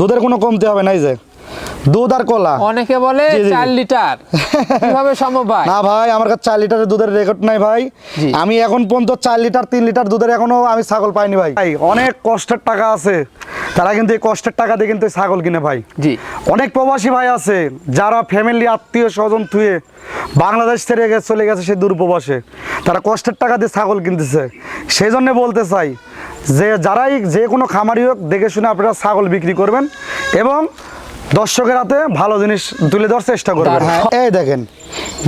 দুধের কোনো কমতি হবে না এই যে। দুধ আর কলা। অনেকে বলে। চার লিটার। কীভাবে সম্ভব ভাই? না ভাই আমার কাছে চার লিটারের দুধের রেকর্ড নাই ভাই। আমি এখন পর্যন্ত চার লিটার তিন লিটার দুধের এখনও আমি ছাগল পাইনি ভাই। ভাই অনেক কষ্টের টাকা আছে। তারা কিন্তু এই কষ্টের টাকা দিয়ে কিন্তু ছাগল কিনে ভাই। জি। অনেক প্রবাসী ভাই আছে যারা ফ্যামিলি আত্মীয় স্বজন থুয়ে বাংলাদেশ ছেড়ে গেছে চলে গেছে সেই দূর প্রবাসে তারা কষ্টের টাকা দিয়ে ছাগল কিনতেছে। সেই জন্য বলতে চাই যে যারাই যে কোনো খামারি হোক দেখে শুনে আপনারা ছাগল বিক্রি করবেন এবং দর্শকের হাতে ভালো জিনিস তুলে দেওয়ার চেষ্টা করবেন। হ্যাঁ। এই দেখেন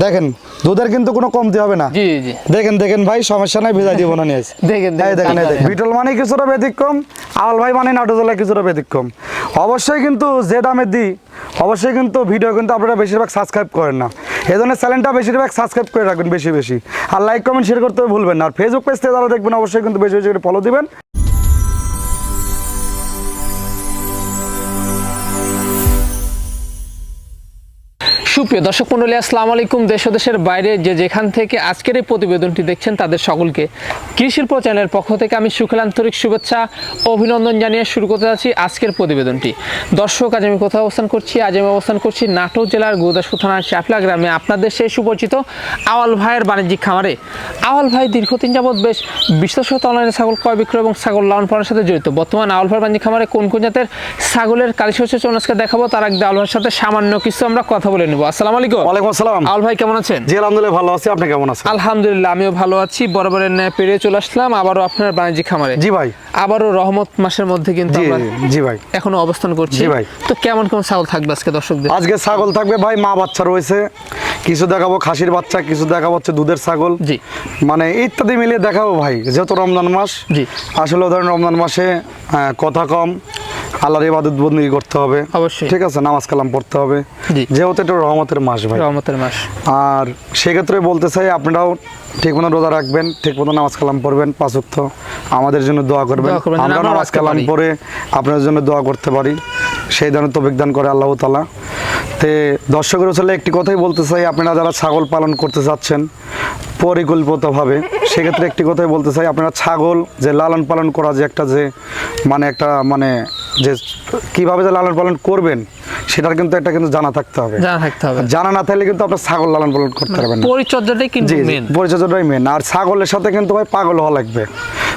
দেখেন দুধের কিন্তু কোনো কমতি হবে না। দেখেন দেখেন ভাই সমস্যা নাই ভেজা দিব না নিয়ে দেখেন, দেখেন বিটল মানে কিছুটা ব্যতিক্রম আল ভাই মানে নাটুজলা কিছুটা ব্যতিক্রম। অবশ্যই কিন্তু যে দামে দিই অবশ্যই কিন্তু ভিডিও কিন্তু আপনারা বেশিরভাগ সাবস্ক্রাইব করেন না। এই জন্য চ্যানেলটা বেশিরভাগ সাবস্ক্রাইব করে রাখবেন বেশি বেশি। আর লাইক কমেন্ট শেয়ার করতে ভুলবেন না। আর ফেসবুক পেজ থেকে যারা দেখবেন অবশ্যই কিন্তু বেশি বেশি করে ফলো দিবেন। সুপ্রিয় দর্শক মন্ডলী, আসসালামু আলাইকুম। দেশ দেশের বাইরে যে যেখান থেকে আজকের এই প্রতিবেদনটি দেখছেন, তাদের সকলকে কৃষিল্প চ্যানেলের পক্ষ থেকে আমি সুখেল আন্তরিক শুভেচ্ছা, অভিনন্দন জানিয়ে শুরু করতে যাচ্ছি আজকের প্রতিবেদনটি। দর্শক, আজ আমি কোথাও অবস্থান করছি? আজ আমি অবস্থান করছি নাটোর জেলার গুরুদাসপুর থানার শাপলা গ্রামে। আপনাদের সেই সুপরিচিত আওয়াল ভাইয়ের বাণিজ্যিক খামারে। আওয়াল ভাই দীর্ঘদিন যাবৎ বেশ বিশ্বসত অনলাইনে ছাগল ক্রয় বিক্রয় এবং ছাগল লালন পালনের সাথে জড়িত। বর্তমান আওয়াল ভাইয়ের বাণিজ্যিক খামারে কোন কোন জাতের ছাগলের কালিশ হচ্ছে আজকে দেখাবো, তার আগে আওয়াল ভাইয়ের সাথে সামান্য কিছু আমরা কথা বলে নেব। আসসালামু আলাইকুম ওয়ালাইকুম আসসালাম। আওয়াল ভাই কেমন আছেন? জি আলহামদুলিল্লাহ ভালো আছি। আপনি কেমন আছেন? আলহামদুলিল্লাহ আমিও ভালো আছি। বরাবরের ন্যায় পেরিয়ে চলে আসলাম আবারও আপনার বাণিজ্যিক খামারে। জি ভাই। আবারও রহমত মাসের মধ্যে কিন্তু জি আমরা জি, জি ভাই। এখনও অবস্থান করছি। জি ভাই। তো কেমন কেমন ছাগল থাকবে আজকে দর্শকদের? আজকে ছাগল থাকবে ভাই মা বাচ্চা রয়েছে। কিছু দেখাবো খাসির বাচ্চা কিছু দেখাবো হচ্ছে দুধের ছাগল। জি। মানে ইত্যাদি মিলিয়ে দেখাবো ভাই যেহেতু রমজান মাস। জি। আসলে ধরেন রমজান মাসে কথা কম আল্লাহর ইবাদত বন্দি করতে হবে। অবশ্যই। ঠিক আছে নামাজ কালাম পড়তে হবে। জি। যেহেতু এটা রহমতের মাস ভাই। রহমতের মাস। আর সেক্ষেত্রে বলতে চাই আপনারাও ঠিক মতো রোজা রাখবেন ঠিক মতো নামাজ কালাম পড়বেন পাঁচুক্ত আমাদের জন্য দোয়া করবেন। আমরা নামাজ কালাম পড়ে। আপনাদের জন্য দোয়া করতে পারি। সেই ধরনের তৌফিক দান করে আল্লাহ তালা তে দর্শকের আসলে একটি কথাই বলতে চাই আপনারা যারা ছাগল পালন করতে চাচ্ছেন পরিকল্পিতভাবে সেক্ষেত্রে একটি কথাই বলতে চাই আপনারা ছাগল যে লালন পালন করা যে একটা যে মানে একটা মানে যে কীভাবে যে লালন পালন করবেন সেটার কিন্তু একটা কিন্তু জানা থাকতে হবে। জানা থাকতে হবে। জানা না থাকলে কিন্তু আপনার ছাগল লালন পালন করতে পারবেন না। পরিচর্যাটাই কিন্তু মেন পরিচর্যাটাই মেন আর ছাগলের সাথে কিন্তু ভাই পাগল হওয়া লাগবে।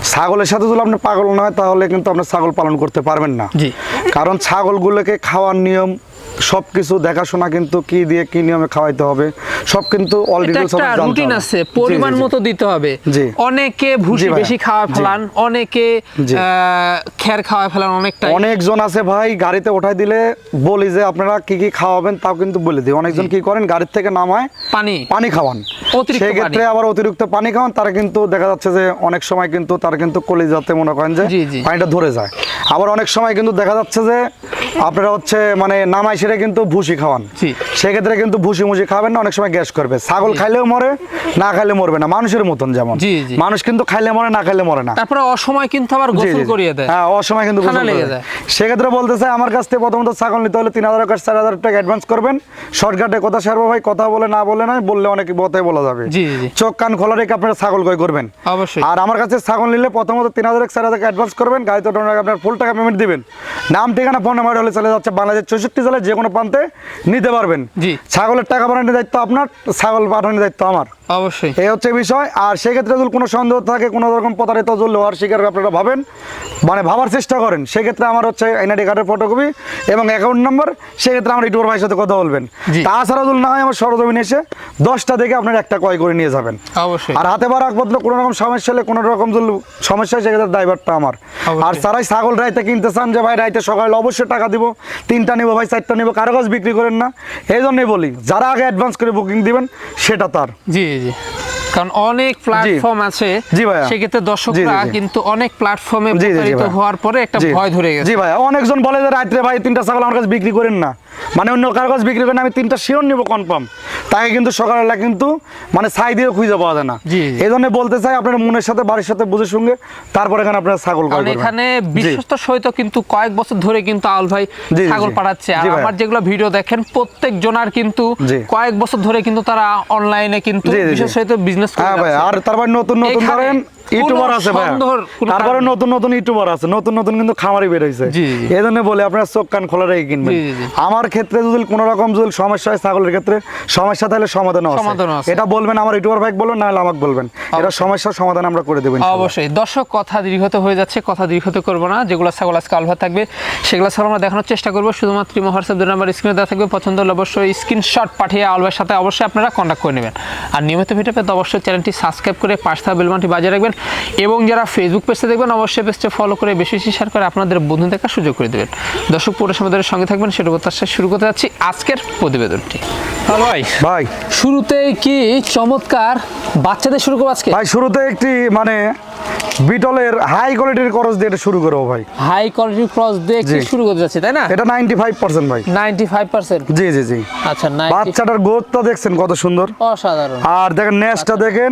ছাগলের সাথে যদি আপনি পাগল না হয় তাহলে কিন্তু আপনি ছাগল পালন করতে পারবেন না। জি। কারণ ছাগলগুলোকে খাওয়ার নিয়ম সব কিছু দেখাশোনা কিন্তু কি দিয়ে কি নিয়মে খাওয়াইতে হবে সব কিন্তু অলরেডি একটা রুটিন আছে পরিমাণ মতো দিতে হবে। অনেকে ভুসি বেশি খাওয়া ফেলান অনেকে। খ্যার খাওয়া ফেলান অনেকটা অনেকজন আছে ভাই গাড়িতে ওঠাই দিলে বলি যে আপনারা কি কি খাওয়াবেন তাও কিন্তু বলে দিই। অনেকজন কি করেন গাড়ির থেকে নামায় পানি। পানি খাওয়ান। অতিরিক্ত সেক্ষেত্রে আবার অতিরিক্ত পানি খাওয়ান তারা কিন্তু দেখা যাচ্ছে যে অনেক সময় কিন্তু তারা কিন্তু কলিজাতে মনে করেন যে। পানিটা ধরে যায়। আবার অনেক সময় কিন্তু দেখা যাচ্ছে যে আপনারা হচ্ছে মানে নামাই সেরে কিন্তু ভুসি খাওয়ান। সেক্ষেত্রে কিন্তু ভুসি মুসি খাবেন না অনেক সময় গ্যাস করবে। ছাগল খাইলেও মরে না খাইলে মরবে না মানুষের মতন যেমন। মানুষ কিন্তু খাইলে মরে না খাইলে মরে না। তারপরে অসময় কিন্তু আবার গোসল। করিয়ে দেয়। হ্যাঁ অসময় কিন্তু গোসল করে। যায়। সেক্ষেত্রে বলতে চাই আমার কাছ থেকে প্রথমত ছাগল নিতে হলে তিন হাজার চার হাজার টাকা অ্যাডভান্স করবেন। শর্টকাটে কথা সারবো ভাই কথা বলে না বলে না বললে অনেক কথাই বলা যাবে। চোখ কান খোলা রেখে আপনারা ছাগল ক্রয় করবেন? অবশ্যই। আর আমার কাছে ছাগল নিলে প্রথমত তিন হাজার চার হাজার অ্যাডভান্স করবেন। গাড়িতে আপনার ফুল টাকা পেমেন্ট দিবেন। নাম ঠিকানা ফোন নাম্বার হলে চলে যাচ্ছে বাংলাদেশের চৌষট্টি জেলায় যে কোনো প্রান্তে নিতে পারবেন জি। ছাগলের টাকা পাঠানোর দায়িত্ব আপনার ছাগল পাঠানোর দায়িত্ব আমার অবশ্যই। এই হচ্ছে বিষয়। আর সেক্ষেত্রে যদি কোনো সন্দেহ থাকে কোনো রকম প্রতারিত যদি লোহার শিকার আপনারা ভাবেন মানে ভাবার চেষ্টা করেন। সেক্ষেত্রে আমার হচ্ছে এনআইডি কার্ডের ফটোকপি এবং অ্যাকাউন্ট নাম্বার সেক্ষেত্রে আমার ইউটিউবার ভাইয়ের সাথে কথা বলবেন। তাছাড়া যদি না হয় আমার সরজমিন এসে দশটা থেকে আপনার একটা ক্রয় করে নিয়ে যাবেন। অবশ্যই। আর হাতে বার একমাত্র কোনো রকম সমস্যা হলে কোনো রকম সমস্যা হয় সেক্ষেত্রে ড্রাইভারটা আমার। আর সারাই ছাগল রাইতে কিনতে চান যে ভাই রাইতে সকালে অবশ্যই টাকা দিব তিনটা নিবো ভাই চারটা নিবো কারও কাছে বিক্রি করেন না। এই জন্যই বলি যারা আগে অ্যাডভান্স করে বুকিং দিবেন সেটা তার। জি। জি। কারণ অনেক প্ল্যাটফর্ম আছে জি ভাইয়া। সেক্ষেত্রে দর্শকরা। কিন্তু অনেক প্ল্যাটফর্মে প্রতারিত হওয়ার পরে একটা ভয় ধরে গেছে। জি ভাইয়া। অনেকজন বলে যে রাত্রে ভাই তিনটা ছাগল আমার কাছে বিক্রি করেন না। মানে অন্য কারও কাছে বিক্রি করেন আমি তিনটা শিওর নিব কনফার্ম তাকে কিন্তু সকালবেলা কিন্তু মানে ছাই দিয়ে খুঁজে পাওয়া যায় না। এই জন্য বলতে চাই আপনার মনের সাথে বাড়ির সাথে বুঝে সঙ্গে তারপরে এখানে আপনার ছাগল এখানে বিশ্বস্ত সহিত কিন্তু কয়েক বছর ধরে কিন্তু আল ভাই ছাগল। পাঠাচ্ছে আর আমার যেগুলো ভিডিও দেখেন প্রত্যেক জনার কিন্তু কয়েক বছর ধরে কিন্তু তারা অনলাইনে কিন্তু। বিশেষ সহিত বিজনেস করে হ্যাঁ। আর তারপর নতুন নতুন ধরেন ইউটিউবার আছে ভাই তারপরে নতুন নতুন ইউটিউবার আছে নতুন নতুন কিন্তু খামারি বের হয়েছে। এই জন্য বলে আপনার চোখ কান খোলা রেখে কিনবেন। আমার ক্ষেত্রে যদি কোনো রকম যদি সমস্যা হয় ছাগলের ক্ষেত্রে সমস্যা তাহলে সমাধান আছে। এটা বলবেন আমার ইউটিউবার ভাই বলবেন না আমাকে বলবেন। এটা সমস্যার সমাধান আমরা করে দেবেন অবশ্যই। দর্শক কথা দীর্ঘত হয়ে যাচ্ছে কথা দীর্ঘত করব না। যেগুলো ছাগল আজকে আলফা থাকবে সেগুলো ছাগল আমরা দেখানোর চেষ্টা করব। শুধুমাত্র হোয়াটসঅ্যাপ নাম্বার স্ক্রিনে দেওয়া থাকবে। পছন্দ হলে অবশ্যই স্ক্রিনশট পাঠিয়ে আলভার সাথে অবশ্যই আপনারা কন্ট্যাক্ট করে নেবেন। আর নিয়মিত ভিডিও পেতে অবশ্যই চ্যানেলটি সাবস্ক্রাইব করে পাশে থাকা বেলবানটি বাজিয়ে রাখবেন। এবং যারা ফেসবুক পেজে দেখবেন অবশ্যই পেজটা ফলো করে বেশি বেশি শেয়ার করে আপনাদের বন্ধু দেখার সুযোগ করে দেবেন। দর্শক পুরো সমাদের সঙ্গে থাকবেন সেটা প্রত্যাশা শুরু করতে যাচ্ছি আজকের প্রতিবেদনটি। হ্যালো ভাই। ভাই। শুরুতেই কি চমৎকার বাচ্চাদের শুরু করব আজকে? ভাই শুরুতে একটি মানে বিটলের হাই কোয়ালিটির খরচ দিয়ে এটা শুরু করব ভাই। হাই কোয়ালিটির ক্রস দিয়ে জি। শুরু করতে যাচ্ছি তাই না? এটা নাইনটি ফাইভ পার্সেন্ট ভাই। নাইনটি ফাইভ পার্সেন্ট জি জি জি। আচ্ছা বাচ্চাটার গ্রোথটা দেখছেন কত সুন্দর। অসাধারণ। আর দেখেন নেসটা দেখেন।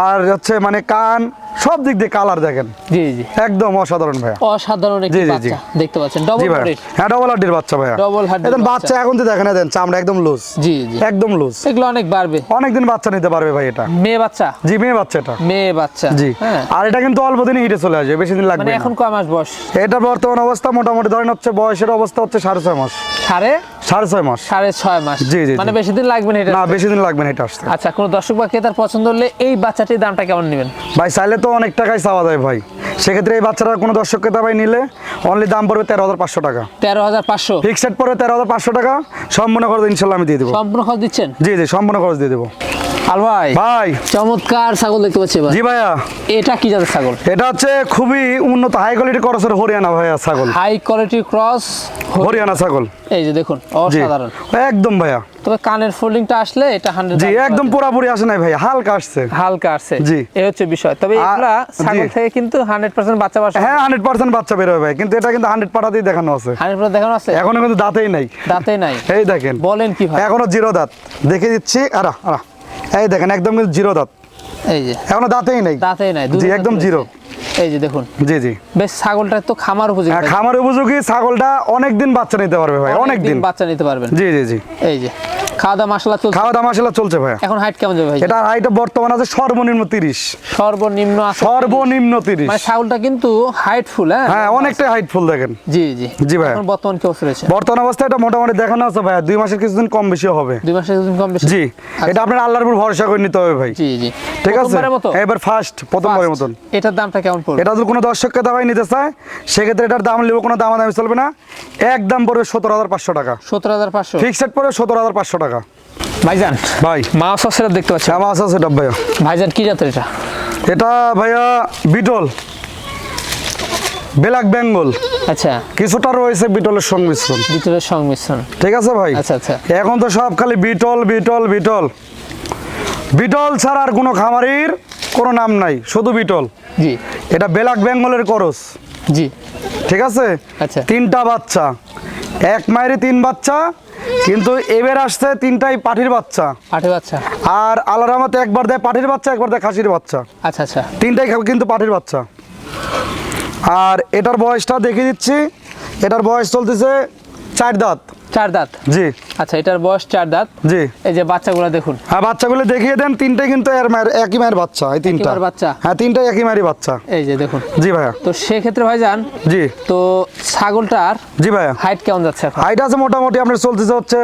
আর হচ্ছে মানে কান সব দিক দিয়ে কালার দেখেন। জি জি। একদম অসাধারণ ভাইয়া। অসাধারণ একটি। বাচ্চা দেখতে পাচ্ছেন। ডবল জি হ্যাঁ ডবল হাড্ডির বাচ্চা ভাইয়া। Double হাড্ডির একদম বাচ্চা। এখন তো দেখেন দেন চামড়া একদম লুজ জি জি। একদম লুজ এগুলো অনেক বাড়বে। অনেকদিন বাচ্চা নিতে পারবে ভাই এটা। মেয়ে বাচ্চা? জি মেয়ে বাচ্চা এটা। মেয়ে বাচ্চা। জি। হ্যাঁ। আর এটা কিন্তু অল্প দিনে হিটে চলে আসবে বেশি দিন লাগবে মানে এখন কয় মাস বয়স? এটা বর্তমান অবস্থা মোটামুটি ধরেন হচ্ছে বয়সের অবস্থা হচ্ছে সাড়ে ছয় মাস। সাড়ে? সাড়ে ছয় মাস। সাড়ে ছয় মাস। জি, জি, মানে বেশি দিন লাগবে না এটা না বেশি দিন লাগবে না এটা আসতে। আচ্ছা কোনো দর্শক বা ক্রেতার পছন্দ হলে এই বাচ্চাটির দামটা কেমন নেবেন? ভাই চাইলে তো অনেক টাকাই চাওয়া যায় ভাই। সেক্ষেত্রে এই বাচ্চারা কোনো দর্শক দাবাই ভাই নিলে অনলি দাম পড়বে তেরো হাজার পাঁচশো টাকা। তেরো হাজার পাঁচশো? ফিক্সড পড়বে তেরো হাজার পাঁচশো টাকা সম্পূর্ণ খরচ ইনশাল্লাহ আমি দিয়ে দেবো। সম্পূর্ণ খরচ দিচ্ছেন? জি জি সম্পূর্ণ খরচ দিয়ে দেবো। ভাই। ভাই। চমৎকার ছাগল দেখতে পাচ্ছি এবার। জি ভাইয়া। এটা কি জাতের ছাগল? এটা হচ্ছে খুবই উন্নত হাই কোয়ালিটি করসের হরিয়ানা ভাইয়া ছাগল। হাই কোয়ালিটির ক্রস হরিয়ানা ছাগল। এই যে দেখুন অসাধারণ। একদম ভাইয়া। তবে কানের ফোল্ডিংটা আসলে এটা হান্ড্রেড জি একদম পুরাপুরি আসে নাই ভাইয়া হালকা আসছে। হালকা আসছে। জি। এই হচ্ছে বিষয়। তবে এগুলা ছাগল থেকে কিন্তু হান্ড্রেড পার্সেন্ট বাচ্চা বাসা হ্যাঁ হান্ড্রেড পার্সেন্ট বাচ্চা বেরোবে ভাই কিন্তু এটা কিন্তু হান্ড্রেড পাঠাতেই দেখানো আছে। হান্ড্রেড পার্সেন্ট দেখানো আছে? এখনও কিন্তু দাঁতেই নাই। দাঁতে নাই। এই দেখেন। বলেন কি ভাই? এখনও জিরো দাঁত। দেখে দিচ্ছি আরা আরা। এই দেখেন একদম কিন্তু জিরো দাঁত। এই যে। এখনও দাঁতেই নাই। দাঁতেই নাই জি একদম জিরো। এই যে দেখুন। জি জি। বেশ ছাগলটা তো খামার উপযোগী হ্যাঁ। খামার উপযোগী ছাগলটা অনেক দিন বাচ্চা নিতে পারবে ভাই অনেক দিন বাচ্চা নিতে পারবেন। জি জি জি। এই যে। খাওয়া দাওয়া মশলা চলছে? খাওয়া দাওয়া মশলা চলছে ভাই এখন হাইট কেমন যাবে ভাই এটা হাইটা বর্তমান আছে সর্বনিম্ন তিরিশ। সর্বনিম্ন সর্বনিম্ন মানে ছাগলটা কিন্তু হাইট ফুল হ্যাঁ? হ্যাঁ অনেকটাই হাইট ফুল দেখেন। জি জি। জি ভাই। এখন বর্তমান কি অবস্থা রয়েছে? বর্তমান অবস্থায় এটা মোটামুটি দেখানো আছে ভাই দুই মাসের কিছুদিন কম বেশি হবে। দুই মাসের কিছুদিন কম বেশি? জি। আচ্ছা। এটা আপনার আল্লাহর উপর ভরসা করে নিতে হবে ভাই। জি জি। ঠিক আছে? এবার ফার্স্ট প্রথমবারের। মতন। এটার দামটা কেমন পড়বে? এটা যদি কোনো দর্শক ক্রেতা ভাই নিতে চায় সেক্ষেত্রে এটার দাম নেব কোনো দাম দামি চলবে না। একদম পড়বে সতেরো হাজার পাঁচশো টাকা। সতেরো হাজার পাঁচশো? ফিক্সড পড়বে সতেরো হাজার পাঁচশো টাকা। ভাইজান ভাই। মাছ সেটা দেখতে পাচ্ছি আমার আছে সেটা ভাইয়া। ভাইজান কি জাতের এটা? এটা ভাইয়া বিটল। ব্ল্যাক বেঙ্গল। আচ্ছা। কিছুটা রয়েছে বিটলের সংমিশ্রণ। ভিতরের সংমিশ্রণ। ঠিক আছে ভাই? আচ্ছা, আচ্ছা। এখন তো সব খালি বিটল বিটল বিটল। বিটল ছাড়া আর কোনো খামারির কোনো নাম নাই শুধু বিটল। জি। এটা ব্ল্যাক বেঙ্গলের করস। জি। ঠিক আছে? আচ্ছা। তিনটা বাচ্চা। এক মায়ের তিন বাচ্চা কিন্তু এবার আসছে তিনটাই পাঠির বাচ্চা। পাঠির বাচ্চা। আর আলারামাতে একবার দেয় পাঠির বাচ্চা একবার দেয় খাসির বাচ্চা। আচ্ছা আচ্ছা। তিনটাই কিন্তু পাঠির বাচ্চা। আর এটার বয়সটা দেখিয়ে দিচ্ছি। এটার বয়স চলতেছে চার দাঁত। চার দাঁত? জি। আচ্ছা এটার বয়স চার দাঁত। জি। এই যে বাচ্চাগুলো দেখুন। হ্যাঁ বাচ্চাগুলো দেখিয়ে দেন তিনটাই কিন্তু এর মায়ের একই মায়ের বাচ্চা এই তিনটা। বাচ্চা? হ্যাঁ তিনটাই একই মায়েরই বাচ্চা। এই যে দেখুন। জি ভাইয়া। তো সেক্ষেত্রে ভাইজান জি। তো ছাগলটার জি ভাইয়া। হাইট কেমন যাচ্ছে হাইট আছে মোটামুটি আপনার চলতেছে হচ্ছে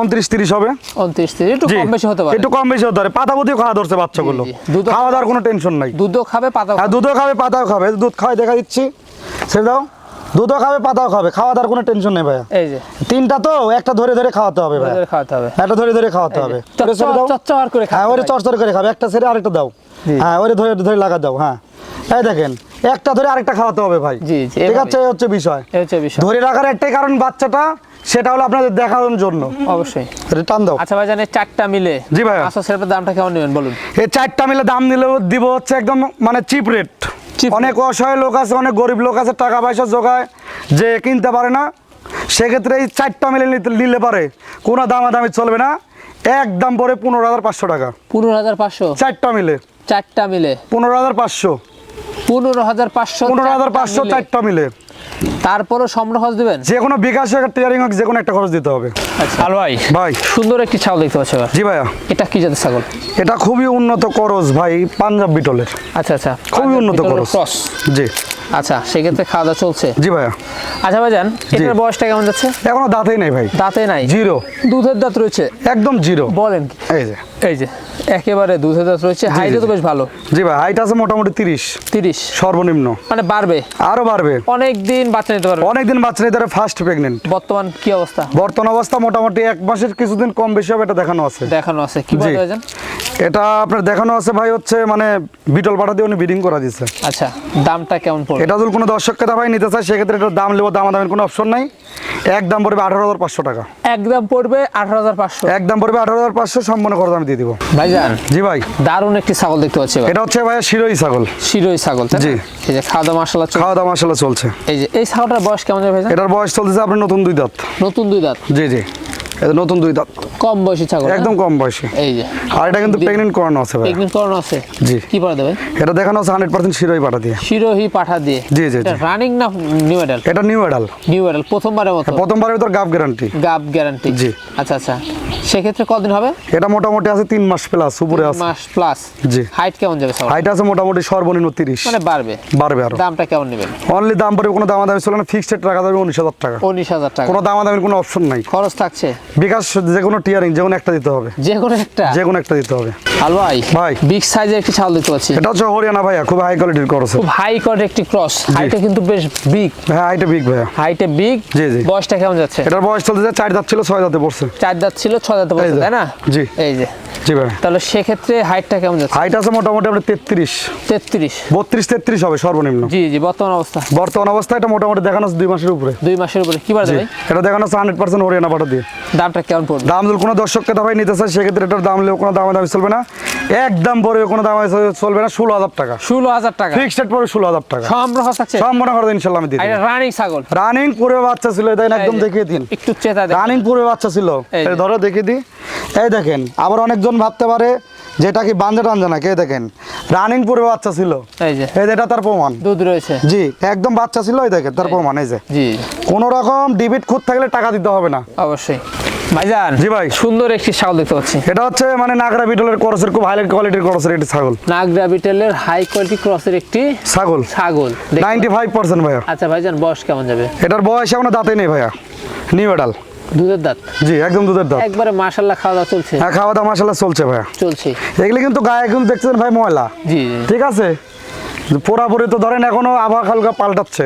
উনত্রিশ তিরিশ হবে। উনত্রিশ তিরিশ একটু কম বেশি হতে পারে। একটু কম বেশি হতে পারে। পাতাপতিও খাওয়া ধরছে বাচ্চাগুলো। জি। খাওয়া দাওয়ার কোনো টেনশন নাই। দুধও খাবে পাতা হ্যাঁ দুধও খাবে পাতাও খাবে। দুধ খাওয়াই দেখা দিচ্ছি। ছেড়ে দাও। দুধও খাবে পাতাও খাবে। খাওয়া দাওয়ার কোনো টেনশন নেই ভাইয়া। এই যে। তিনটা তো একটা ধরে ধরে খাওয়াতে হবে ভাইয়া। ওদের খাওয়াতে হবে। একটা ধরে ধরে খাওয়াতে হবে। চচ্চর-। চচ্চর করে খাওয়াতে হ্যাঁ ওরে। চরচর করে খাবে। একটা ছেড়ে আরেকটা দাও। হ্যাঁ ওরে ধরে ধরে লাগা দাও হ্যাঁ। এই দেখেন একটা ধরে আরেকটা খাওয়াতে হবে ভাই। জি, জি, ঠিক আছে এই হচ্ছে বিষয়। এই হচ্ছে বিষয়। ধরে রাখার একটাই কারণ বাচ্চাটা সেটা হলো আপনাদের দেখানোর জন্য। অবশ্যই। রিটার্ন দাও। আচ্ছা ভাইজান এই চারটা মিলে জি ভাই আচ্ছা সেটার দামটা কেমন নেবেন বলুন? এই চারটা মিলে দাম দিলেও দিব হচ্ছে একদম মানে চিপ রেট অনেক অসহায় লোক আছে অনেক গরিব লোক আছে টাকা পয়সা জোগায় যে কিনতে পারে না সেক্ষেত্রে এই চারটা মিলে নিতে- নিলে পারে। কোনো দামাদামি চলবে না। এক দাম পরে পনেরো হাজার পাঁচশো টাকা। পনেরো হাজার পাঁচশো? চারটা মিলে। চারটা মিলে? পনেরো হাজার পাঁচশো। পনেরো হাজার পাঁচশো পনেরো হাজার পাঁচশো চারটা মিলে। তারপরও সম্পূর্ণ খরচ দিবেন? যে কোনো বিকাশ হোক টিয়ারিং হোক যে কোনো একটা খরচ দিতে হবে। আচ্ছা। আল ভাই ভাই। সুন্দর একটি ছাগল দেখতে পাচ্ছি জি ভাইয়া। এটা কি জাতের ছাগল? এটা খুবই উন্নত করজ ভাই পাঞ্জাব বিটলের। আচ্ছা আচ্ছা। খুবই উন্নত খরচ। জি। আচ্ছা সেক্ষেত্রে খাওয়া দাওয়া চলছে? জি ভাইয়া। আচ্ছা ভাইজান এটার বয়সটা কেমন যাচ্ছে? এখনও দাঁতেই নেই ভাই। দাঁতে নাই? জিরো। দুধের দাঁত রয়েছে? একদম জিরো। বলেন এই যে। এই যে একেবারে দুধের দাঁত রয়েছে হাইটে তো বেশ ভালো। জি ভাই হাইট আছে মোটামুটি তিরিশ। তিরিশ? সর্বনিম্ন। মানে বাড়বে? আরও বাড়বে। অনেক দিন বাচ্চা নিতে পারবে? অনেকদিন বাচ্চা নিতে ফার্স্ট প্রেগনেন্ট বর্তমান কি অবস্থা? বর্তমান অবস্থা মোটামুটি এক মাসের কিছুদিন কম বেশি হবে এটা দেখানো আছে। দেখানো আছে। কি। বলে ভাইজান এটা আপনার দেখানো আছে ভাই হচ্ছে মানে বিটল পাঠা দিয়ে উনি বিডিং করা দিচ্ছে আচ্ছা দামটা কেমন এটা যদি কোনো দর্শককে ভাই নিতে চায় সেক্ষেত্রে এটার দাম নেব দাম দামের কোনো অপশন নাই। এক দাম পড়বে আঠারো হাজার পাঁচশো টাকা। একদম পড়বে আঠারো হাজার পাঁচশো। এক দাম পড়বে আঠারো হাজার পাঁচশো সম্পূর্ণ খরচ আমি দিয়ে দিব। ভাইজান জি ভাই। দারুণ একটি ছাগল দেখতে পাচ্ছি এটা হচ্ছে ভাই শিরোই ছাগল। শিরোই ছাগল জি। এই যে খাওয়া দাওয়া মশলা খাওয়া দাওয়া আসলে চলছে। এই যে এই ছাগলটার বয়স কেমন ভাইজান? এটার বয়স চলতেছে আপনার নতুন দুই দাঁত। নতুন দুই দাঁত। জি জি। নতুন দুই দাঁত কম বয়সী ছাগল একদম কম বয়সে। এই যে। আর এটা কিন্তু প্রেগনেন্ট করানো আছে ভাই। প্রেগনেন্ট করানো আছে? জি। কি পরে দেবে এটা দেখানো আছে হান্ড্রেড পার্সেন্ট শিরোই পাঠা দিয়ে। শিরোহি পাঠা দিয়ে। জি, জি। রানিং না নিউ এডাল এটা নিউ এডাল নিউ এডাল প্রথমবারের মতো? প্রথমবারের ভিতর গাপ গ্যারান্টি গাব গ্যারান্টি জি। আচ্ছা আচ্ছা। সেক্ষেত্রে কদিন হবে? এটা মোটামুটি আছে তিন মাস প্লাস উপরে আছে। মাস প্লাস জি। হাইট কেমন যাবে ছাগল হাইট আছে মোটামুটি সর্বনিম্ন তিরিশ। মানে বাড়বে। বাড়বে আরও। দামটা কেমন নেবেন? অনলি দাম পড়বে কোনো দামাদামি চলে না ফিক্সড যাবে উনিশ হাজার টাকা। উনিশ হাজার টাকা। কোনো দামাদামির কোনো অপশন নাই। খরচ থাকছে? বিকাশ যে কোনো টিয়ারিং যে কোনো একটা দিতে হবে। যে কোনো একটা? যে কোনো একটা দিতে হবে। আল ভাই ভাই। বিগ সাইজের একটি ছাগল দেখতে পাচ্ছি এটা হচ্ছে হরিয়ানা ভাইয়া খুব হাই কোয়ালিটির করছে খুব হাই কোয়ালিটির একটি ক্রস হাইটে কিন্তু বেশ বিগ হ্যাঁ হাইটা বিগ ভাইয়া। হাইটে বিগ জি, জি। বয়সটা কেমন যাচ্ছে? এটার বয়স চলতে চার দাঁত ছিল ছয় দাঁতে পড়ছে। চার দাঁত ছিল ছয় দাঁত বলছে তাই না? জি। এই যে। জি ভাই। তাহলে সেক্ষেত্রে হাইটটা কেমন যাচ্ছে? হাইট আছে মোটামুটি আপনার তেত্রিশ। তেত্রিশ। বত্রিশ তেত্রিশ হবে সর্বনিম্ন। জি জি বর্তমান অবস্থা। বর্তমান অবস্থা এটা মোটামুটি দেখানো দুই মাসের উপরে। দুই মাসের উপরে। কি বার এটা দেখানো আছে হান্ড্রেড পার্সেন্ট হরিয়ানা পাঠা দিয়ে। দামটা কেমন পড়বে? দাম যদি কোনো দর্শককে দাবাই নিতে চায় সেক্ষেত্রে এটার দাম নেবে কোনো দামে দামি চলবে না। একদম পড়বে কোনো দামে চলবে না ষোলো হাজার টাকা। ষোলো হাজার টাকা। ফিক্সড পড়বে ষোলো হাজার টাকা। সম্পূর্ণ থাকছে? মনে করে ইনশাল্লাহ আমি দিই এটা রানিং ছাগল। রানিং পূর্বে বাচ্চা ছিল না একদম দেখিয়ে দিন। একটু চেতা রানিং পূর্বে বাচ্চা ছিল। এই ধরো দেখিয়ে দিই। এই দেখেন আবার অনেকজন ভাবতে পারে যেটা কি বাঞ্জা টাঞ্জা না কে দেখেন। রানিং পূর্বে বাচ্চা ছিল। এই যে। এই এটা তার প্রমাণ। দুধ রয়েছে। জি একদম বাচ্চা ছিল এই দেখেন তার প্রমাণ এই যে। জি। কোনো রকম ডিবিট খুদ থাকলে টাকা দিতে হবে না। অবশ্যই। ভাইজান জি ভাই। সুন্দর একটি ছাগল দেখতে পাচ্ছি। এটা হচ্ছে মানে নাগরা বিটলের করসের খুব হাইলাইট কোয়ালিটির করসের একটি ছাগল। নাগরা বিটেলের হাই কোয়ালিটি ক্রসের একটি ছাগল। ছাগল। দেখ- নাইনটি ফাইভ পার্সেন্ট ভাইয়া। আচ্ছা ভাইজান বয়স কেমন যাবে? এটার বয়স এখনও দাঁতে নেই ভাইয়া। নিউ এডাল দুধের দাঁত? জি একদম দুধের দাঁত। একবারে মাশাল্লাহ খাওয়া দাওয়া চলছে। হ্যাঁ খাওয়া দাওয়া মাসাল্লাহ চলছে ভাইয়া। চলছে। এগুলি কিন্তু গায়ে কিন্তু দেখছেন ভাই ময়লা। জি। ঠিক আছে? পোড়াপুরি তো ধরেন এখনও আবহাওয়া হালকা পাল্টাচ্ছে।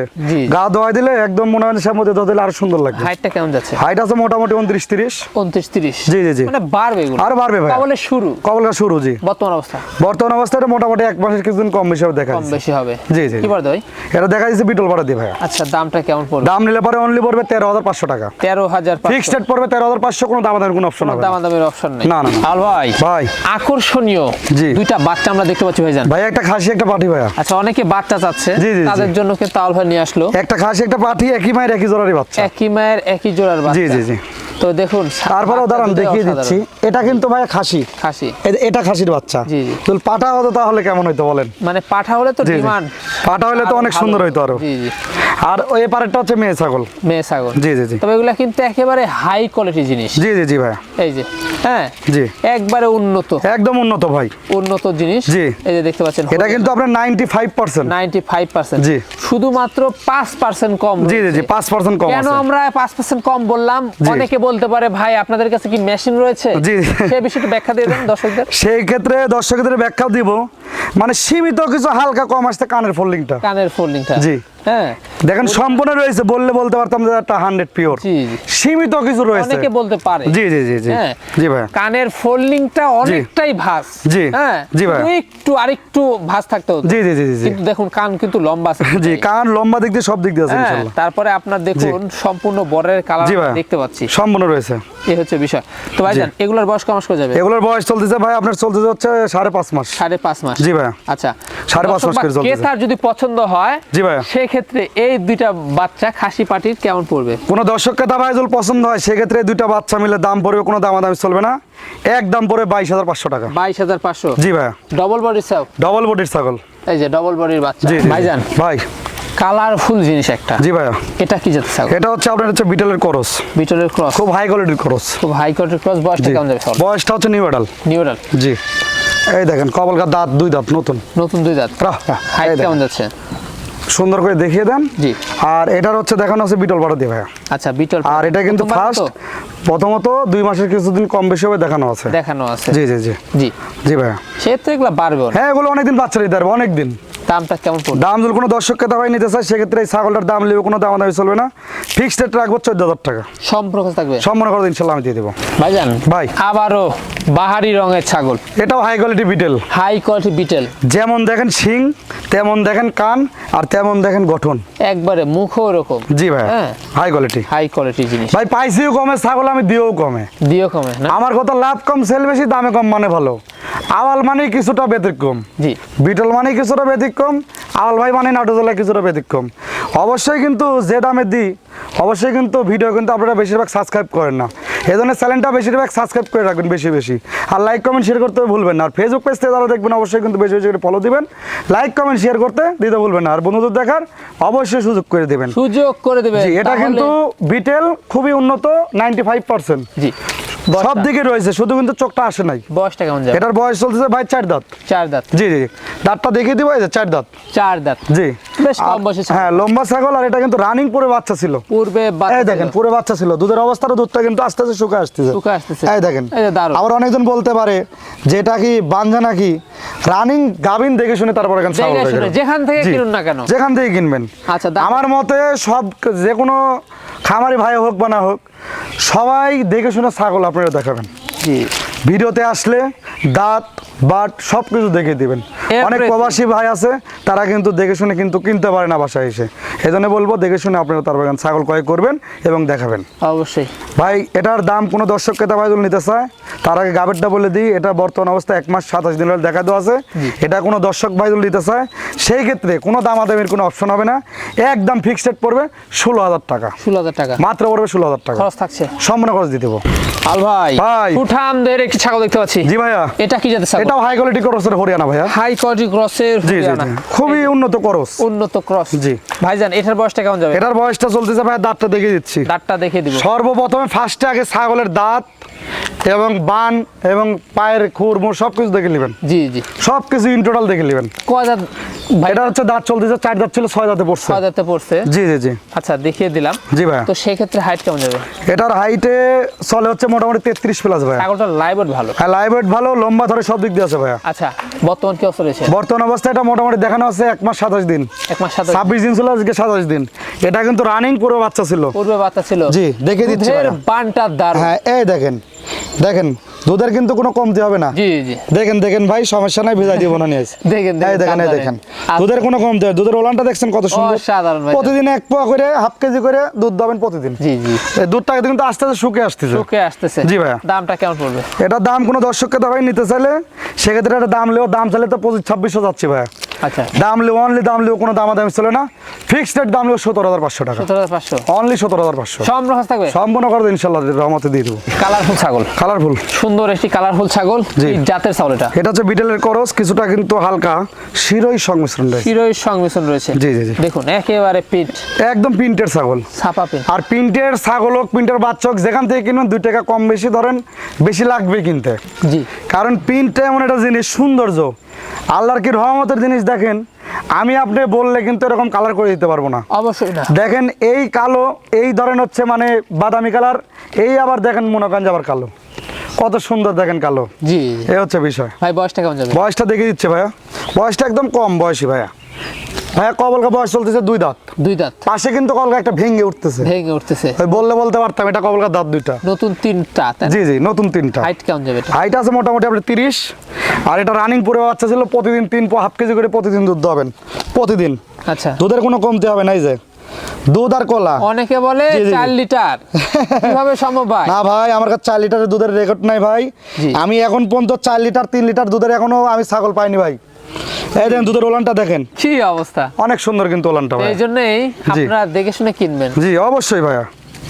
গা ধোয়াই দিলে একদম মনে হয় ধোয়া দিলে আরও সুন্দর লাগবে। হাইটটা কেমন যাচ্ছে? হাইট আছে মোটামুটি উনত্রিশ তিরিশ। উনত্রিশ তিরিশ। জি জি জি। মানে বাড়বে এগুলো। আরও বাড়বে ভাই। শুরু। শুরু জি। বর্তমান অবস্থা? বর্তমান অবস্থায় মোটামুটি এক মাসের কিছুদিন কম বেশি হবে দেখা কম বেশি হবে। জি, জি, কি। ভাই এটা দেখা যাচ্ছে বিটল দিয়ে ভাইয়া। আচ্ছা দামটা কেমন পড়বে? দাম নিলে পরে অনলি পড়বে তেরো হাজার পাঁচশো টাকা। তেরো হাজার ফিক্সড রেট পড়বে তেরো হাজার পাঁচশো কোনো দামাদামের কোনো অপশন হবে দামাদামের অপশন নেই। না, না। আল ভাই ভাই আকর্ষণীয় জি। দুইটা বাচ্চা আমরা দেখতে পাচ্ছি ভাইজান। ভাই একটা খাসি একটা পাঠি ভাইয়া। আচ্ছা অনেকে বাচ্চা চাচ্ছে। তাদের জন্য কিন্তু ভাই নিয়ে আসলো। একটা খাসি একটা পাঠি একই মায়ের একই জোড়ারই বাচ্চা। একই মায়ের একই জোড়ার বাচ্চা। জি জি। জি তো দেখুন তারপরেও দাঁড়ান দেখিয়ে দিচ্ছি। এটা কিন্তু ভাই খাসি। খাসি। এটা খাসির বাচ্চা। জি, জি। তো পাটা হতো তাহলে কেমন হইতো বলেন? মানে পাঠা হলে তো। ডিমান্ড। পাটা হলে তো অনেক সুন্দর হইতো আরও। জি জি। আর ওই পারেরটা হচ্ছে মেয়ে ছাগল। মেয়ে ছাগল। জি জি জি। তবে এগুলা কিন্তু একেবারে হাই কোয়ালিটি জিনিস। জি জি জি ভাই এই যে হ্যাঁ? জি। একবারে উন্নত। একদম উন্নত ভাই। উন্নত জিনিস। জি। এই যে দেখতে পাচ্ছেন এটা কিন্তু আপনার নাইনটি জি। শুধুমাত্র কম জি জি। কম কেন আমরা পাঁচ পার্সেন্ট কম বললাম? অনেকে বলতে পারে ভাই আপনাদের কাছে কি মেশিন রয়েছে? জি। সেই বিষয়টা ব্যাখ্যা দিয়ে দেন দর্শকদের। সেই ক্ষেত্রে দর্শকদের ব্যাখ্যা দিব। মানে সীমিত কিছু হালকা কম আসতে কানের ফোল্ডিংটা কানের ফোল্ডিংটা জি। হ্যাঁ। দেখেন সম্পূর্ণ রয়েছে বললে বলতে পারতাম যে একটা হান্ড্রেড পিওর। সীমিত কিছু রয়েছে। অনেকে বলতে পারে। জি জি জি জি। হ্যাঁ। জি ভাই। কানের ফোল্ডিংটা অনেকটাই ভাঁজ। জি। হ্যাঁ। জি ভাই। একটু আরেকটু ভাঁজ থাকতে হতো। জি জি জি জি কিন্তু দেখুন কান কিন্তু লম্বা আছে। জি কান লম্বা দিক দিয়ে সব দিক দিয়ে আছে হ্যাঁ, ইনশাল্লাহ তারপরে আপনার দেখুন সম্পূর্ণ বরের কালার দেখতে পাচ্ছি। সম্পূর্ণ রয়েছে। এই হচ্ছে বিষয়। তো ভাইজান এগুলোর বয়স কমাস করে যাবে? এগুলোর বয়স চলতেছে ভাই আপনার চলতেছে হচ্ছে সাড়ে পাঁচ মাস। সাড়ে পাঁচ মাস। জি ভাই। আচ্ছা। সাড়ে পাঁচ দর্শক মাস বা করে চলতেছে। ক্রেতার যদি পছন্দ হয় জি ভাইয়া। সেক্ষেত্রে এই দুইটা বাচ্চা খাসি পাটির কেমন পড়বে? কোনো দর্শককে যদি পছন্দ হয় সেক্ষেত্রে দুইটা বাচ্চা মিলে দাম পড়বে কোনো দামাদামি চলবে না। এক দাম পড়বে বাইশ হাজার পাঁচশো টাকা। বাইশ হাজার পাঁচশো? জি ভাই ডবল বডি সাউ ডবল বডির ছাগল। এই যে ডবল বডির বাচ্চা। ভাইজান ভাই। কালারফুল জিনিস একটা। জি ভাইয়া। এটা কি জাতের ছাগল? এটা হচ্ছে আপনার হচ্ছে বিটেলের করস বিটলের ক্রস খুব হাই কোয়ালিটির করস খুব হাই কোয়ালিটির ক্রস বয়সটা কেমন যাবে ছাগল বয়সটা হচ্ছে নিউ এডাল নিউরাল জি। এই দেখেন কবলকার দাঁত দুই দাঁত নতুন। নতুন দুই দাঁত। হাইট কেমন যাচ্ছে? সুন্দর করে দেখিয়ে দেন। জি। আর এটার হচ্ছে দেখানো আছে বিটল পাটা দিয়ে ভাইয়া। আচ্ছা বিটল আর এটা কিন্তু ফার্স্ট তো? প্রথমত দুই মাসের কিছুদিন কম বেশি হবে দেখানো আছে। দেখানো আছে। জি জি জি। জি। জি ভাইয়া। সেক্ষেত্রে এগুলো বাড়বে হ্যাঁ এগুলো অনেকদিন বাচ্চা দিতে পারবে অনেকদিন। দামটা কেমন পড়বে? দাম যদি কোনো দর্শক ক্রেতা নিতে চায় সেক্ষেত্রে এই ছাগলটার দাম নেবে কোনো দাম দামি চলবে না। ফিক্সড রেট রাখব চোদ্দ হাজার টাকা। সম্পর্ক থাকবে? সম্মান করে ইনশাল্লাহ আমি দিয়ে দেবো। ভাইজান ভাই। আবারও বাহারি রঙের ছাগল। এটাও high quality Beetal high quality Beetal যেমন দেখেন শিং তেমন দেখেন কান আর তেমন দেখেন গঠন। একবারে মুখও এরকম জি ভাই। হাই কোয়ালিটি হাই কোয়ালিটি জিনিস। ভাই পাইছিও কমে ছাগল আমি দিয়েও কমে। দিও কমে আমার কথা লাভ কম সেল বেশি দামে কম মানে ভালো। আওয়াল মানে কিছুটা ব্যতিক্রম। জি। বিটল মানে কিছুটা ব্যতিক্রম আওয়াল ভাই মানে নাটুজলা কিছুটা ব্যতিক্রম। অবশ্যই কিন্তু যে দামে দিই অবশ্যই কিন্তু ভিডিও কিন্তু আপনারা বেশিরভাগ সাবস্ক্রাইব করেন না। এই জন্য চ্যানেলটা বেশিরভাগ সাবস্ক্রাইব করে রাখবেন বেশি বেশি। আর লাইক কমেন্ট শেয়ার করতে ভুলবেন না। আর ফেসবুক পেজ থেকে যারা দেখবেন অবশ্যই কিন্তু বেশি বেশি করে ফলো দিবেন। লাইক কমেন্ট শেয়ার করতে দিতে ভুলবেন না। আর বন্ধুদের দেখার অবশ্যই সুযোগ করে দেবেন। সুযোগ করে দেবে জি এটা কিন্তু বিটেল খুবই উন্নত নাইনটি ফাইভ পার্সেন্ট জি। সব দিকে রয়েছে শুধু কিন্তু চোখটা আসে নাই। বয়সটা কেমন যাবে? এটার বয়স চলতেছে ভাই চার দাঁত। চার দাঁত। জি জি দাঁতটা দেখিয়ে দিব এই যে চার দাঁত। চার দাঁত। জি। বেশ কম বয়সী। হ্যাঁ লম্বা ছাগল আর এটা কিন্তু রানিং পরে বাচ্চা ছিল। পূর্বে এই দেখেন। পুরো বাচ্চা ছিল। দুধের অবস্থাটা দুধটা কিন্তু আস্তে আস্তে শুকে আসতেছে। শুকায় আসতেছে। এই দেখেন। আবার অনেকজন বলতে পারে যে এটা কি বাঞ্জা নাকি? রানিং গাবিন দেখে শুনে তারপর এখানে। যেখান থেকে কিনুন না কেন। যেখান থেকে কিনবেন। আচ্ছা, আমার মতে সব যে কোনো খামারি ভাই হোক বা না হোক সবাই দেখে শুনে ছাগল আপনারা দেখাবেন। জি। ভিডিওতে আসলে দাঁত বাট সব কিছু দেখে দিবেন। অনেক প্রবাসী ভাই আছে তারা কিন্তু দেখে শুনে কিন্তু কিনতে পারে না বাসায় এসে। এই জন্য বলব দেখে শুনে আপনারা তার বাগান ছাগল ক্রয় করবেন এবং দেখাবেন। অবশ্যই। ভাই এটার দাম কোনো দর্শক ক্রেতা ভাই নিতে চায়? তার আগে গাবেরটা বলে দিই এটা বর্তমান অবস্থায় এক মাস সাতাশ দিন দেখা দেওয়া আছে। এটা কোনো দর্শক ভাই যদি নিতে চায় সেই ক্ষেত্রে কোনো দামাদামির কোনো অপশন হবে না। একদম ফিক্সড পড়বে ষোলো হাজার টাকা। ষোলো হাজার টাকা। মাত্র পড়বে ষোলো হাজার টাকা। খরচ থাকছে। সম্পূর্ণ খরচ দিয়ে দেবো। আল ভাই ভাই। উঠানদের একটি ছাগল দেখতে পাচ্ছি। জি ভাইয়া। এটা কি জাতের ছাগল? এটাও হাই কোয়ালিটি করসের হরিয়ানা ভাইয়া। হাই কোয়ালিটি ক্রসের খুবই উন্নত করস উন্নত ক্রস জি। ভাইজান এটার বয়সটা কেমন যাবে? এটার বয়সটা চলতেছে ভাই দাঁতটা দেখে দিচ্ছি। দাঁতটা দিব। সর্বপ্রথমে ফার্স্টে আগে ছাগলের দাঁত এবং বান এবং পায়ের খুর মুর সব কিছু দেখে নেবেন। জি জি। সব কিছু ইন টোটাল দেখে নেবেন। কয় দাঁত? ভাই এটা হচ্ছে দাঁত চলতেছে চার দাঁত ছিল ছয় দাঁতে পড়ছে। কয় দাঁতে পড়ছে? জি জি জি। আচ্ছা দেখিয়ে দিলাম। জি ভাইয়া। তো সেই ক্ষেত্রে হাইট কেমন যাবে? এটার হাইটে চলে হচ্ছে মোটামুটি তেত্রিশ প্লাস ভাইয়া। ছাগলটা লাইভ ভালো। হ্যাঁ লাইভ ভালো লম্বা ধরে সব দিক দিয়ে আছে ভাইয়া। আচ্ছা বর্তমান কি অবস্থা রয়েছে? বর্তমান অবস্থায় এটা মোটামুটি দেখানো আছে এক মাস সাতাশ দিন। এক মাস সাথে ছাব্বিশ দিন ছিল আজকে সাতাশ দিন। এটা কিন্তু রানিং পুরো বাচ্চা ছিল। পূর্বে বাচ্চা ছিল। জি, দেখে দিচ্ছি। পানটা দারুণ। হ্যাঁ এই দেখেন। দেখেন দুধের কিন্তু কোনো কমতি হবে না। দেখেন দেখেন ভাই সমস্যা নাই ভেজা দিব না নিয়ে দেখেন, দেখেন, জানেন। দুধের কোনো কমতি হবে দুধের ওলানটা দেখছেন কত সুন্দর। প্রতিদিন এক পোয়া করে হাফ কেজি করে দুধ দেবেন প্রতিদিন। জি দুধটা কিন্তু আস্তে আস্তে শুকে আসতেছে। শুকে আসতেছে। জি ভাইয়া। দামটা কেমন পড়বে? এটার দাম কোনো দর্শককে ভাই নিতে চাইলে সেক্ষেত্রে একটা দাম লেও দাম চাইলে তো পঁচিশ ছাব্বিশশো যাচ্ছে ভাইয়া। আচ্ছা। দাম লেও অনলি দাম লেও কোনো দামাদামি ছিল না। ফিক্সড রেট দাম লেও সতেরো হাজার পাঁচশো টাকা। সতেরো হাজার পাঁচশো। অনলি সতেরো হাজার পাঁচশো। সম্পূর্ণ থাকবে সম্পূর্ণ করে ইনশাল্লাহ রহমতে দিয়ে দেবো। কালারফুল ছাগল। কালারফুল সুন্দর একটি কালারফুল ছাগল। জাতের ছাগল এটা। এটা হচ্ছে বিটেলের করস কিছুটা কিন্তু হালকা। শিরোই সংমিশ্রণ রয়েছে। হিরোই সংমিশ্রণ রয়েছে। জি, জি, জি। দেখুন একেবারে পিট একদম প্রিন্টের ছাগল। ছাপা পিট আর প্রিন্টের ছাগল হোক প্রিন্টের বাচ্চা হোক যেখান থেকে কিনবেন দুই টাকা কম বেশি ধরেন বেশি লাগবে কিনতে। জি। কারণ প্রিন্টটা এমন একটা জিনিস সৌন্দর্য। আল্লাহর কি রহমতের জিনিস দেখেন? আমি আপনি বললে কিন্তু এরকম কালার করে দিতে পারব না। অবশ্যই না। দেখেন এই কালো এই ধরেন হচ্ছে মানে বাদামি কালার এই আবার দেখেন মনে করেন আবার কালো। কত সুন্দর দেখেন কালো। জি। এ এই হচ্ছে বিষয়। ভাই বয়সটা কেমন যাবে? বয়সটা দেখে দিচ্ছে ভাইয়া। বয়সটা একদম কম বয়সী ভাইয়া। ভাইয়া কবলকা বয়স চলতেছে দুই দাঁত। দুই দাঁত। পাশে কিন্তু কবলকা একটা ভেঙে উঠতেছে। ভেঙে উঠতেছে। বললে বলতে পারতাম এটা কবলকার দাঁত দুইটা। নতুন তিনটা জি জি নতুন তিনটা। হাইট কেমন যাবে এটা? হাইট আছে মোটামুটি আপনার তিরিশ। আর এটা রানিং পুরো বাচ্চা ছিল প্রতিদিন তিন হাফ কেজি করে প্রতিদিন দুধ দেবেন প্রতিদিন। আচ্ছা। দুধের কোনো কমতি হবে না এই যে। দুধ আর কলা। অনেকে বলে জি, জি, জি। চার লিটার। কীভাবে সম্ভব ভাই? না ভাই আমার কাছে চার লিটারের দুধের রেকর্ড নাই ভাই। আমি এখন পর্যন্ত চার লিটার তিন লিটার দুধের এখনও আমি ছাগল পাইনি ভাই। এই দেখেন দুধের ওলানটা দেখেন। কি অবস্থা? অনেক সুন্দর কিন্তু ওলানটা এই জন্যই আপনারা দেখে শুনে কিনবেন। জি অবশ্যই ভাইয়া।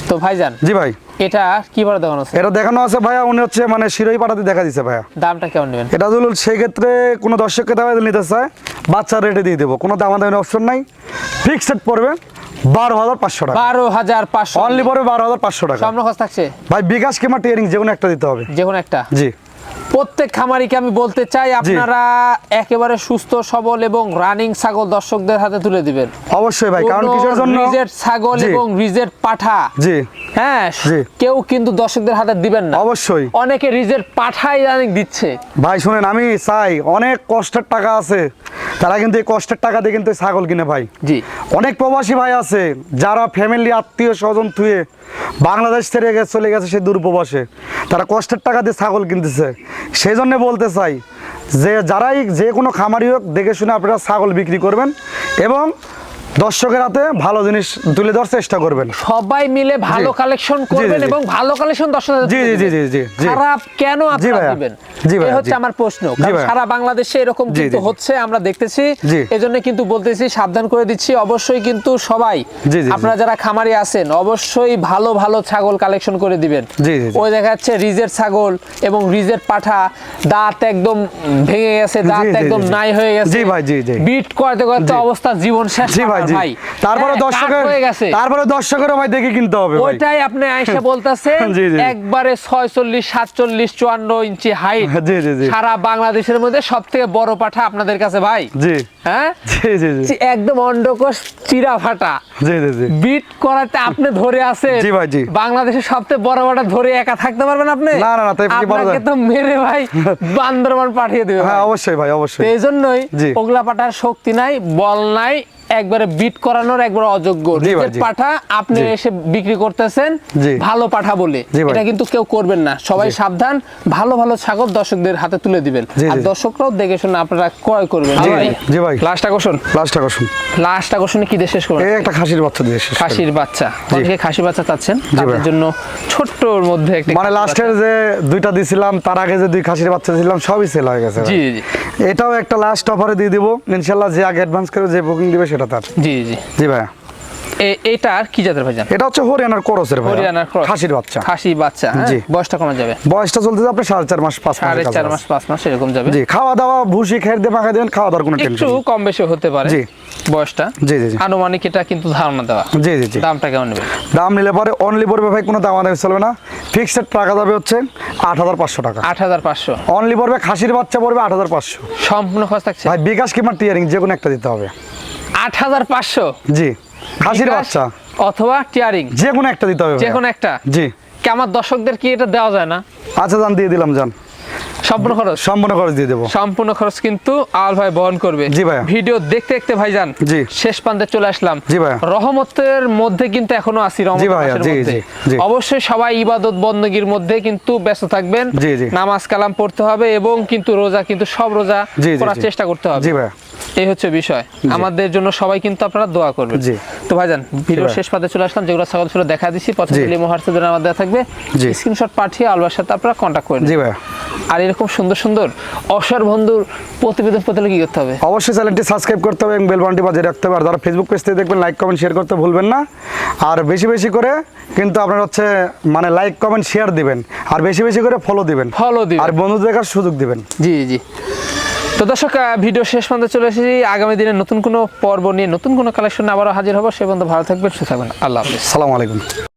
তো ভাইজান জি ভাই। এটা কি বড় দেখানো আছে? এটা দেখানো আছে ভাইয়া উনি হচ্ছে মানে শিরোই পাড়াতে দেখা দিছে ভাইয়া। দামটা কেমন নেবেন? এটা ধরুন সেক্ষেত্রে কোনো দর্শককে দেওয়া নিতে চায় বাচ্চা রেটে দিয়ে দেবো। কোনো দামাদামি অপশন নাই। ফিক্সড পড়বে বারো হাজার পাঁচশো টাকা। বারো হাজার পাঁচশো অনলি পড়বে বারো হাজার পাঁচশো টাকা। স্বর্ণ খরচ থাকছে? ভাই বিকাশ কিংবা টিয়ারিং যে কোনো একটা দিতে হবে। যে কোনো একটা? জি। প্রত্যেক খামারিকে আমি বলতে চাই আপনারা একেবারে সুস্থ সবল এবং রানিং ছাগল দর্শকদের হাতে তুলে দিবেন। অবশ্যই ভাই কারণ কিসের জন্য? রিজেট ছাগল এবং রিজেট পাঠা। জি। হ্যাঁ কেউ কিন্তু দর্শকদের হাতে দিবেন না। অবশ্যই। অনেকে রিজেট পাঠাই রানিং দিচ্ছে। ভাই শুনেন আমি চাই অনেক কষ্টের টাকা আছে। তারা কিন্তু এই কষ্টের টাকা দিয়ে কিন্তু ছাগল কিনে ভাই। জি। অনেক প্রবাসী ভাই আছে যারা ফ্যামিলি আত্মীয় স্বজন থুয়ে বাংলাদেশ ছেড়ে গেছে চলে গেছে সেই দুর্প্রবাসে। তারা কষ্টের টাকা দিয়ে ছাগল কিনতেছে। সেই জন্য বলতে চাই যে যারাই যে কোনো খামারি হোক দেখে শুনে আপনারা ছাগল বিক্রি করবেন এবং দর্শকের হাতে ভালো জিনিস তুলে দেওয়ার চেষ্টা করবেন। সবাই মিলে ভালো কালেকশন করবেন এবং ভালো কালেকশন দর্শকদের জি, জি, জি, জি। খারাপ কেন আপনারা দিবেন? জি ভাইয়া, হচ্ছে আমার প্রশ্ন। সারা বাংলাদেশে এরকম কিন্তু। হচ্ছে আমরা দেখতেছি। এজন্য কিন্তু বলতেছি সাবধান করে দিচ্ছি। অবশ্যই কিন্তু সবাই। আপনারা যারা খামারি আছেন অবশ্যই ভালো ভালো ছাগল কালেকশন করে দিবেন। জি, জি, জি। ওই দেখা যাচ্ছে রিজের ছাগল এবং রিজের পাঠা দাঁত একদম ভেঙে গেছে দাঁত একদম নাই হয়ে গেছে। জি ভাই, জি, জি। বিট করতে করতে অবস্থা জীবন শেষ জি ভাই ভাই। তারপরে হ্যাঁ, দর্শকের হয়ে গেছে। তারপরে দর্শকেরও ভাই দেখে কিনতে হবে ওইটাই আপনি আয়সা বলতেছেন জি, জি। একবারে ছয়চল্লিশ সাতচল্লিশ চুয়ান্ন ইঞ্চি হাইট জি, জি, জি। সারা বাংলাদেশের মধ্যে বড় পাঠা আপনাদের কাছে ভাই। জি। হ্যাঁ? জি জি জি। একদম অন্ডকোষ চিরা ফাটা। জি জি জি। বিট করাতে আপনি ধরে আছেন। জি ভাই, জি। বাংলাদেশের সবথেকে বড় বড় ধরে একা থাকতে পারবেন আপনি? না, না, না, তাই কি পারা যায়? তো মেরে ভাই বান্দরবান পাঠিয়ে দেবে হ্যাঁ। অবশ্যই ভাই অবশ্যই। এই জন্যই। ওগলা পাঠার শক্তি নাই বল নাই একবারে বিট করানোর একবার অযোগ্য। পাঠা আপনি এসে বিক্রি করতেছেন ভালো পাঠা বলে। এটা কিন্তু কেউ করবেন না। সবাই সাবধান ভালো ভালো ছাগল দর্শকদের হাতে তুলে দিবেন। আর দর্শকরাও দেখে শুনে আপনারা ক্রয় করবেন। জি ভাই, জি ভাই। লাস্ট আকর্ষণ? লাস্ট আকর্ষণ। লাস্ট আকর্ষণে কি দিয়ে শেষ করবেন? এই একটা খাসির বাচ্চা দিয়ে শেষ খাসির বাচ্চা। অনেকে খাসি বাচ্চা চাচ্ছেন। তাদের জন্য ছোট্টর মধ্যে একটা মানে লাস্টের যে দুইটা দিছিলাম তার আগে যে দুই খাসির বাচ্চা দিছিলাম সবই সেল হয়ে গেছে জি জি। এটাও একটা লাস্ট অফারে দিয়ে দিব। ইনশাল্লাহ যে আগে অ্যাডভান্স করে যে বুকিং দিবে সেটা তার। জি জি। জি ভাই এ- এইটার কি জাতের ভাইজান? এটা হচ্ছে হরিয়ানার করসের ভাই হরিয়ানার cross। খাসির বাচ্চা। খাসি বাচ্চা হ্যাঁ? জি। বয়সটা কমে যাবে। বয়সটা চলতে আপনি সাড়ে চার মাস পাঁচ সাড়ে মাস চার মাস পাঁচ মাস এরকম যাবে। জি খাওয়া দাওয়া ভুসি খেয়ে দিয়ে মাখা দেবেন খাওয়া দাওয়ার কোনো একটু কম বেশি হতে পারে জি। বয়সটা। জি, জি, জি। আনুমানিক এটা কিন্তু ধারণা দেওয়া। জি জি জি। দামটা কেমন নেবে? দাম নিলে পরে অনলি পড়বে ভাই কোনো দাম আদায় চলবে না। ফিক্সড টাকা যাবে হচ্ছে আট হাজার পাঁচশো টাকা। আট হাজার পাঁচশো। অনলি পড়বে খাসির বাচ্চা পড়বে আট হাজার পাঁচশো। সম্পূর্ণ খরচ থাকছে? ভাই বিকাশ কিংবা টিয়ারিং যে কোনো একটা দিতে হবে। আট হাজার পাঁচশো? জি খাসির বাচ্চা। অথবা টিয়ারিং? যে কোনো একটা দিতে হবে যে কোনো একটা? জি। কি আমার দর্শকদের কি এটা দেওয়া যায় না? আচ্ছা যান দিয়ে দিলাম যান। সম্পূর্ণ খরচ সম্পূর্ণ খরচ দিয়ে দেবো সম্পূর্ণ খরচ কিন্তু আল ভাই বহন করবে জি ভাইয়া। ভিডিও দেখতে দেখতে ভাইজান জি। শেষ প্রান্তে চলে আসলাম জি ভাইয়া। রহমতের মধ্যে কিন্তু এখনও আছি রহমত জি ভাইয়া, মাসের জি, মধ্যে। অবশ্যই সবাই ইবাদত বন্দগির মধ্যে কিন্তু ব্যস্ত থাকবেন জি, জি। নামাজ কালাম পড়তে হবে এবং কিন্তু রোজা কিন্তু সব রোজা করার চেষ্টা করতে হবে জি ভাইয়া এই হচ্ছে বিষয় আমাদের জন্য সবাই কিন্তু আপনারা দোয়া করবেন জি। তো ভাইজান ভিডিও শেষ পাতে চলে আসলাম যেগুলো ছাগল ছিল দেখা দিচ্ছি জি। পছন্দ মহার্সেদের আমার দেওয়া থাকবে। স্ক্রিনশট পাঠিয়ে আলবার সাথে আপনারা কন্ট্যাক্ট করে জি নেবেন। আর এরকম সুন্দর সুন্দর অসার বন্ধুর প্রতিবেদন পেতে হলে কি করতে হবে? অবশ্যই চ্যানেলটি সাবস্ক্রাইব করতে হবে এবং বেল বাটনটি বাজিয়ে রাখতে হবে। আর যারা ফেসবুক পেজ থেকে দেখবেন লাইক কমেন্ট শেয়ার করতে ভুলবেন না। আর বেশি বেশি করে কিন্তু আপনার হচ্ছে মানে লাইক কমেন্ট শেয়ার দিবেন। আর বেশি বেশি করে ফলো দিবেন। ফলো দিবেন। আর বন্ধু দেখার সুযোগ দিবেন। জি জি। তো দর্শক ভিডিও শেষ পর্যন্ত চলে এসেছি। আগামী দিনে নতুন কোনো পর্ব নিয়ে নতুন কোনো কালেকশন আবারও হাজির হব। সে পর্যন্ত ভালো থাকবেন সুস্থ থাকবেন। আল্লাহ হাফিজ। সালাম আলাইকুম।